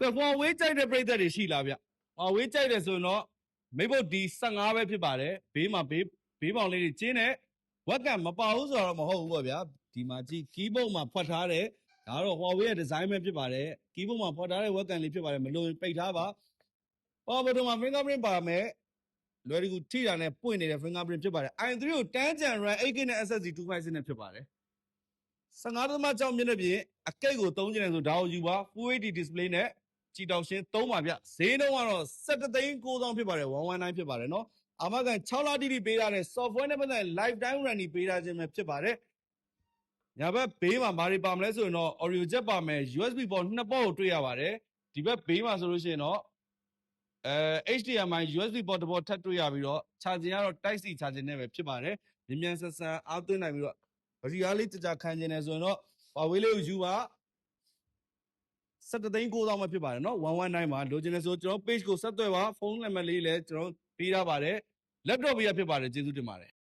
ကဲ Huawei ကြိုက်တဲ့ပြည်သက်တွေရှိလားဗျ Huawei ကြိုက်တယ်ဆိုရင်တော့မိဖို့ဒီ15ပဲဖြစ်ပါတယ်ဘေးမှာဘေးဘေးပေါင်လေးတွေကျင်းတဲ့ဝက်ကမပါဘူးဆိုတော့မဟုတ်ဘူးပေါ့ဗျာဒီမှာကြည့် keyboard မှာဖွက်ထားတဲ့ဒါကတော့ Huawei ရဲ့ design ပဲဖြစ်ပါတယ် keyboard မှာဖွက်ထားတဲ့ဝက်ကန်လေးဖြစ်ပါတယ်မလို့ရင်ပိတ်ထားပါဟောဘယ်တော့မှာ fingerprint ပါမယ်လွယ်တကူထိတာနဲ့ပွင့်နေတဲ့ fingerprint ဖြစ်ပါတယ် i3 ကို10 Gen RAM 8GB နဲ့ SSD 256နဲ့ဖြစ်ပါတယ်15.6မျက်နှာပြင်အကိတ်ကိုသုံးချင်တယ်ဆိုဒါကိုယူပါ Full HD display နဲ့ ကြည်တောင်ရှင်းသုံးပါဗျဈေးနှုန်းကတော့17သိန်း9000ဖြစ်ပါတယ်119ဖြစ်ပါတယ်နော်အာမခံ6လတိတိပေးထားတဲ့ software နဲ့ပတ်သက် lifetime warranty ပေးထားခြင်းပဲဖြစ်ပါတယ်ညာဘက်ဘေးမှာဘာတွေပါမလဲဆိုရင်တော့ audio jack ပါမယ် USB port နှစ်ပေါက်ကိုတွေ့ရပါတယ်ဒီဘက်ဘေးမှာဆိုလို့ရှိရင်တော့အဲ HDMI USB port တစ်ပေါက်ထပ်တွေ့ရပြီးတော့ charging ကတော့ Type C charging နဲ့ပဲဖြစ်ပါတယ်မြန်မြန်ဆန်ဆန်အားသွင်းနိုင်ပြီးတော့ဗရီအားလေးကြကြခံကျင်နေဆိုရင်တော့ Huawei လေးကိုယူပါ 17သိန်း9000မှဖြစ်ပါတယ်เนาะ119ပါလိုချင်တယ်ဆိုကျွန်တော် page ကိုဆက်သွယ်ပါဖုန်းနံပါတ်လေးလည်းကျွန်တော်ပေးထားပါတယ် laptop ပေးရဖြစ်ပါတယ်ကျေးဇူးတင်ပါတယ်